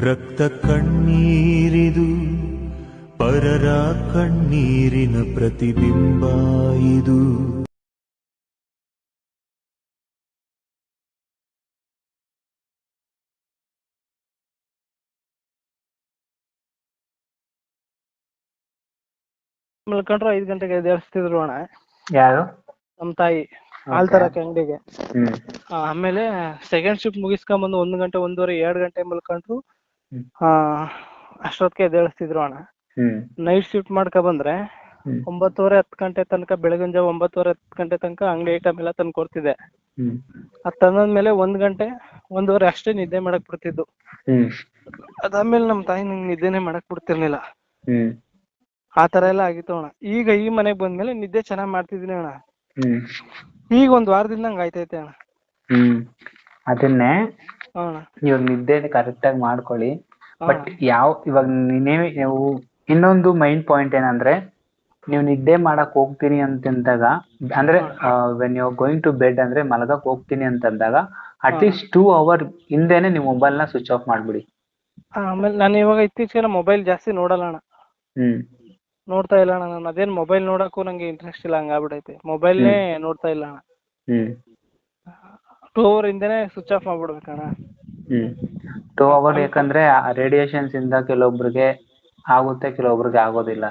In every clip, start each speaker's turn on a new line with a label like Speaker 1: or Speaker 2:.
Speaker 1: ರಕ್ತ ಕಣ್ಣೀರಿದು ಪರರ ಕಣ್ಣೀರಿನ ಪ್ರತಿಬಿಂಬ ಇದು.
Speaker 2: ಮಲ್ಕೊಂಡ್ರು ಐದ್ ಗಂಟೆಗೆ ಎದ್ದೇಳಿಸ್ತಿದ್ರು ಅಣ್ಣ.
Speaker 3: ಯಾರು?
Speaker 2: ನಮ್ ತಾಯಿ. ಹಾಲ್ ತರಕ್ಕೆ ಅಂಗಡಿಗೆ. ಆಮೇಲೆ ಸೆಕೆಂಡ್ ಶಿಫ್ಟ್ ಮುಗಿಸ್ಕೊಂಬಂದು ಒಂದ್ ಗಂಟೆ ಒಂದೂವರೆ ಎರಡ್ ಗಂಟೆ ಮಲ್ಕೊಂಡ್ರು ಅಷ್ಟೊತ್ತಿಗೆ ಎದ್ದೇಳಿಸ್ತಿದ್ರು ಅಣ್ಣ. ನೈಟ್ ಶಿಫ್ಟ್ ಮಾಡ್ಕೊ ಬಂದ್ರೆ ಒಂಬತ್ತುವರೆ ಹತ್ತು ಗಂಟೆ ತನಕ ಬೆಳಗಿನ ಜಾವ ಒಂಬತ್ತುವರೆ ಹತ್ತು ಗಂಟೆ ತನಕ ಅಂಗಡಿ ಐಟಮ್ ಎಲ್ಲ ತಂದು ಕೊಡ್ತಿದ್ದೆ. ಅದ್ ತಂದಾದ್ಮೇಲೆ ಒಂದ್ ಗಂಟೆ ಒಂದೂವರೆ ಅಷ್ಟೇ ನಿದ್ದೆ ಮಾಡಕ್ ಬಿಡ್ತಿದ್ದು. ಅದಾದ್ಮೇಲೆ ನಮ್ ತಾಯಿ ನಂಗೆ ನಿದ್ದೆನೆ ಮಾಡಕ್ ಬಿಡ್ತಿರ್ಲಿಲ್ಲ. ಆ ತರ ಎಲ್ಲ ಆಗಿತ್ತು ಅಣ್ಣ. ಈಗ ಈ ಮನೆಗ್ ಬಂದ್ಮೇಲೆ ನಿದ್ದೆ ಚೆನ್ನಾಗ್ ಮಾಡ್ತಿದೀನಿ ಅಣ್ಣ. ಈಗ ಒಂದ್ ವಾರದಿಂದ ಹಂಗ ಆಯ್ತೈತೆ ಅಣ್ಣ.
Speaker 3: ಅದನ್ನೇ
Speaker 2: ಅಣ್ಣ
Speaker 3: ಇವಾಗ ನಿದ್ದೆ ಕರೆಕ್ಟ್ ಆಗಿ ಮಾಡ್ಕೊಳ್ಳಿ. ಬಟ್ ಯಾವ ಇವಾಗ ನೀವೇ ನೀವು ಇನ್ನೊಂದು ಮೈನ್ ಪಾಯಿಂಟ್ ಏನಂದ್ರೆ ನೀವು ನಿದ್ದೆ ಮಾಡಕ್ ಹೋಗ್ತೀನಿ ಅಂತಂದಾಗ ಅಂದ್ರೆ when you going to bed ಅಂದ್ರೆ ಮಲಗಕ್ ಹೋಗ್ತೀನಿ ಅಂತಂದಾಗ ಅಟ್ಲೀಸ್ಟ್ ಟೂ ಅವರ್ ಹಿಂದೆನೆ ನೀವು ಮೊಬೈಲ್ನ ಸ್ವಿಚ್ ಆಫ್ ಮಾಡ್ಬಿಡಿ.
Speaker 2: ಆಮೇಲೆ ನಾನು ಇವಾಗ ಇತ್ತೀಚೆಗೆ ಮೊಬೈಲ್ ಜಾಸ್ತಿ ನೋಡಲ್ಲ ಅಣ್ಣ.
Speaker 3: ಹ್ಮ್.
Speaker 2: ನೋಡ್ತಾ ಇಲ್ಲ ಅಣ್ಣ ನಾನು. ಅದೇನ್ ಮೊಬೈಲ್ ನೋಡಕ್ಕೂ ನಂಗೆ ಇಂಟ್ರೆಸ್ಟ್ ಇಲ್ಲ ಹಂಗಾಗ್ಬಿಡೈತೆ ಮೊಬೈಲ್ನೇ ನೋಡ್ತಾ ಇಲ್ಲ ಅಣ್ಣ.
Speaker 3: ಹ್ಮ್.
Speaker 2: ಟೂ ಅವರ್ ಹಿಂದೆನೆ ಸ್ವಿಚ್ ಆಫ್ ಮಾಡ್ಬಿಡ್ಬೇಕಣ್ಣ
Speaker 3: ಹ್ಮ್. ಟೂ ಅವರ್ ಯಾಕಂದ್ರೆ ರೇಡಿಯೇಷನ್ಸ್ ಇಂದ ಕೆಲವೊಬ್ರಿಗೆ ಆಗುತ್ತೆ ಕೆಲವೊಬ್ರಿಗೆ ಆಗೋದಿಲ್ಲ.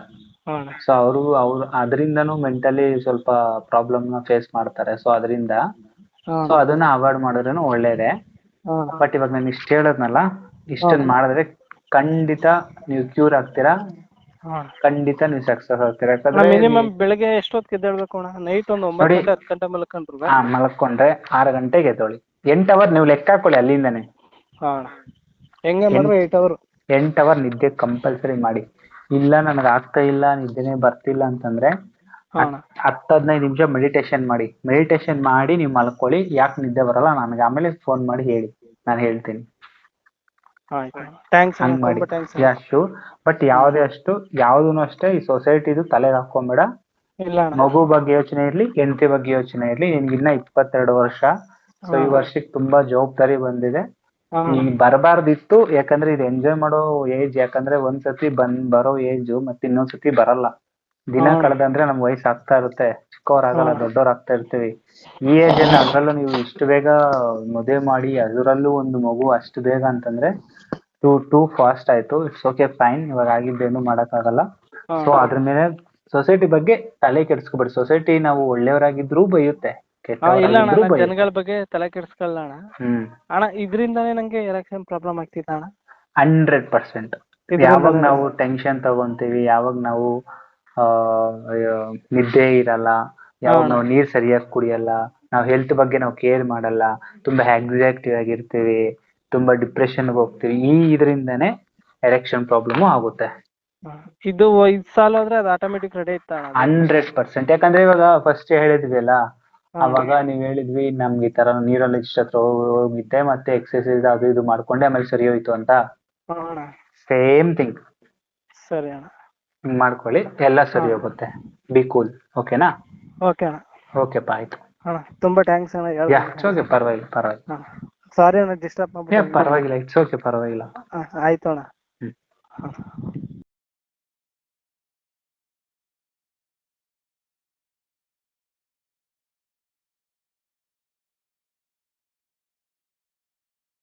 Speaker 3: ಸೊ ಅವರು ಅವ್ರು ಅದರಿಂದನೂ ಮೆಂಟಲಿ ಸ್ವಲ್ಪ ಪ್ರಾಬ್ಲಮ್ನ ಫೇಸ್ ಮಾಡ್ತಾರೆ. ಸೊ ಅದರಿಂದ ಸೊ ಅದನ್ನ ಅವಾಯ್ಡ್ ಮಾಡಿದ್ರೂ ಒಳ್ಳೇದೇ. ಬಟ್ ಇವಾಗ ನಾನು ಇಷ್ಟ ಹೇಳದ್ನಲ್ಲ ಇಷ್ಟನ್ನ ಮಾಡಿದ್ರೆ ಖಂಡಿತ ನೀವು ಕ್ಯೂರ್ ಆಗ್ತೀರಾ? ಖಂಡಿತ ನೀವು ಸಕ್ಸಸ್ ಆಗ್ತೀರಾ. ಯಾಕಂದ್ರೆ
Speaker 2: ಮಿನಿಮಮ್ ಬೆಳಗ್ಗೆ ಎಷ್ಟೊತ್ತಿಗೆ ಎದ್ದೇಳ್ಬೇಕು ಅಣ್ಣ? ನೈಟ್ ಒಂದು ಒಂಬತ್ತು
Speaker 3: ನೋಡಿ.
Speaker 2: ಗಂಟೆ ಹತ್ತು ಗಂಟೆ ಮಲ್ಕೊಂಡ್ರು
Speaker 3: ಹಾ ಮಲ್ಕೊಂಡ್ರೆ ಆರು ಗಂಟೆಗೆ ಎದ್ದೊಳಿ. ಎಂಟ್ ಅವರ್ ನೀವು ಲೆಕ್ಕ ಹಾಕೊಳ್ಳಿ ಅಲ್ಲಿಂದನೇ.
Speaker 2: ಹಾ ಅಣ್ಣ. ಹೆಂಗೆ ಮಾಡಿದ್ರು ಏಟ್ ಅವರ್
Speaker 3: ಎಂಟ್ ಅವರ್ ನಿದ್ದೆ ಕಂಪಲ್ಸರಿ ಮಾಡಿ. ಇಲ್ಲ ನನಗೆ ಆಗ್ತಾ ಇಲ್ಲ ನಿದ್ದೆನೆ ಬರ್ತಿಲ್ಲ ಅಂತಂದ್ರೆ
Speaker 2: ಹಾ ಅಣ್ಣ.
Speaker 3: ಹತ್ತು ಹದಿನೈದು ನಿಮಿಷ ಮೆಡಿಟೇಷನ್ ಮಾಡಿ. ಮೆಡಿಟೇಷನ್ ಮಾಡಿ ನೀವು ಮಲ್ಕೊಳ್ಳಿ. ಯಾಕೆ ನಿದ್ದೆ ಬರಲ್ಲ? ನನಗೆ ಆಮೇಲೆ ಫೋನ್ ಮಾಡಿ ಹೇಳಿ. ನಾನು ಹೇಳ್ತೀನಿ.
Speaker 2: ಆಯ್ತು. ಥ್ಯಾಂಕ್ಸ್ ಅಣ್ಣ
Speaker 3: ಹಂಗ್ ಮಾಡಿ.
Speaker 2: ತುಂಬಾ ಥ್ಯಾಂಕ್ಸ್
Speaker 3: ಯಾ ಶೂರ್ ಬಟ್ ಯಾವ್ದೇ ಅಷ್ಟು ಯಾವ್ದೂನು ಅಷ್ಟೇ ಈ ಸೊಸೈಟಿದು ತಲೆಗೆ ಹಾಕೊಂಬೇಡ
Speaker 2: ಇಲ್ಲ ಅಣ್ಣ.
Speaker 3: ಮಗು ಬಗ್ಗೆ ಯೋಚನೆ ಇರ್ಲಿ ಹೆಂಡತಿ ಬಗ್ಗೆ ಯೋಚನೆ ಇರ್ಲಿ. ನಿನ್ಗೆ ಇನ್ನ ಇಪ್ಪತ್ತೆರಡು ವರ್ಷ. ಸೊ ಈ ವರ್ಷಕ್ಕೆ ತುಂಬಾ ಜವಾಬ್ದಾರಿ ಬಂದಿದೆ.
Speaker 2: ಹಾ.
Speaker 3: ಈಗ ಬರಬಾರ್ದಿತ್ತು ಯಾಕಂದ್ರೆ ಇದು ಎಂಜಾಯ್ ಮಾಡೋ ಏಜ್ ಯಾಕಂದ್ರೆ ಒಂದ್ ಸತಿ ಬಂದ್ ಬರೋ ಏಜ್ ಮತ್ತೆ ಇನ್ನೊಂದ್ ಸತಿ ಬರಲ್ಲ. ದಿನ. ಕಳೆದಂದ್ರೆ ನಮ್ ವಯಸ್ಸು ಆಗ್ತಾ ಇರುತ್ತೆ. ಚಿಕ್ಕವರಾಗಲ್ಲ ದೊಡ್ಡೋರ್ ಆಗ್ತಾ ಇರ್ತೀವಿ. ಈ ಏಜ್ ಅಲ್ಲಿ ಅದ್ರಲ್ಲೂ ನೀವು ಇಷ್ಟು ಬೇಗ ಮದುವೆ ಮಾಡಿ ಅದರಲ್ಲೂ ಒಂದು ಮಗು ಅಷ್ಟು ಬೇಗ ಅಂತಂದ್ರೆ ಟೂ ಟೂ ಫಾಸ್ಟ್ ಆಯ್ತು. ಇಟ್ಸ್ ಓಕೆ ಫೈನ್ ಇವಾಗ ಆಗಿದ್ದೇನು ಮಾಡಕ್ಕಾಗಲ್ಲ.
Speaker 2: ಆಗಲ್ಲ
Speaker 3: ಸೊ ಅದ್ರ ಮೇಲೆ ಸೊಸೈಟಿ ಬಗ್ಗೆ ತಲೆ ಕೆಡಿಸ್ಕೊಬೇಡಿ. ಸೊಸೈಟಿ ನಾವು ಒಳ್ಳೆಯವರಾಗಿದ್ರು ಬೈಯುತ್ತೆ.
Speaker 2: ಇಲ್ಲ ಅಣ್ಣ ನಾನ್ ಜನಗಳ ಬಗ್ಗೆ ತಲೆ ಕೆಡಿಸ್ಕೊಳ್ಳ ಅಣ್ಣ?
Speaker 3: ಹ್ಮ್.
Speaker 2: ಅಣ್ಣ ಇದರಿಂದಾನೇ ನಂಗೆ ಎರೆಕ್ಷನ್ ಪ್ರಾಬ್ಲಮ್ ಆಗ್ತಿತ್ತು ಅಣ್ಣ.
Speaker 3: ಹಂಡ್ರೆಡ್ ಪರ್ಸೆಂಟ್ ಯಾವಾಗ ನಾವು ಟೆನ್ಷನ್ ತಗೊಂತೀವಿ ಯಾವಾಗ ನಾವು ಆ ಅಯ್ಯೋ, ನಿದ್ದೆ ಇರಲ್ಲ ಯಾವಾಗ ನಾವು ನೀರ್ ಸರಿಯಾಗಿ ಕುಡಿಯಲ್ಲ ನಾವು ಹೆಲ್ತ್ ಬಗ್ಗೆ ನಾವು ಕೇರ್ ಮಾಡಲ್ಲ ತುಂಬಾ ಆಕ್ಟಿವ್ ಆಗಿರ್ತೀವಿ ತುಂಬಾ ಡಿಪ್ರೆಷನ್ ಹೋಗ್ತೀವಿ ಈ ಇದರಿಂದಾನೇ ಎರೆಕ್ಷನ್ ಪ್ರಾಬ್ಲಮ್ ಆಗುತ್ತೆ.
Speaker 2: ಇದು ಐದ್ ಸಾಲ ಹೋದ್ರೆ ಅದು ಆಟೋಮೆಟಿಕ್ ರೆಡಿ
Speaker 3: ಹಂಡ್ರೆಡ್ ಪರ್ಸೆಂಟ್ ಯಾಕಂದ್ರೆ ಇವಾಗ ಫಸ್ಟ್ ಹೇಳಿದ್ವಿ ಅಲ್ಲ ಅವಾಗ ನೀವ್ ಹೇಳಿದ್ವಿ ನಮ್ಗೆ ಈ ತರ ನೀರಲ್ಲಿ ಇಷ್ಟ ಹತ್ರ ಹೋಗಿದ್ದೆ ಮತ್ತೆ ಎಕ್ಸರ್ಸೈಸ್ ಅದು ಇದು ಮಾಡ್ಕೊಂಡೆ ಆಮೇಲೆ ಸರಿ ಹೋಯ್ತು ಅಂತ. ಸೇಮ್ ಥಿಂಗ್
Speaker 2: ಸರಿ ಅಣ್ಣ.
Speaker 3: ಮಾಡ್ಕೊಳ್ಳಿ ಎಲ್ಲ ಸರಿ ಹೋಗುತ್ತೆ. ಬಿ ಕೂಲ್ ಓಕೆನಾ
Speaker 2: ಓಕೆ ಅಣ್ಣ.
Speaker 3: ಓಕೆಪ್ಪ ಆಯ್ತು
Speaker 2: ಅಣ್ಣ ತುಂಬಾ ಥ್ಯಾಂಕ್ಸ್ ಅಣ್ಣ
Speaker 3: ಯಾ
Speaker 2: ಹೇಳ್-
Speaker 3: ಇಟ್ಸ್ ಓಕೆ ಪರವಾಗಿಲ್ಲ ಪರವಾಗಿಲ್ಲ.
Speaker 2: ಸಾರಿ ಅಣ್ಣ ಡಿಸ್ಟರ್ಬ್
Speaker 3: ಯಾ
Speaker 2: ಮಾಡ್ಬಿಟ್ಟು
Speaker 3: ಪರವಾಗಿಲ್ಲ ಇಟ್ಸ್ ಓಕೆ ಪರವಾಗಿಲ್ಲ.
Speaker 2: ಹಾ, ಆಯ್ತು ಅಣ್ಣ.
Speaker 3: ಹ್ಮ್.
Speaker 2: ಹಾ.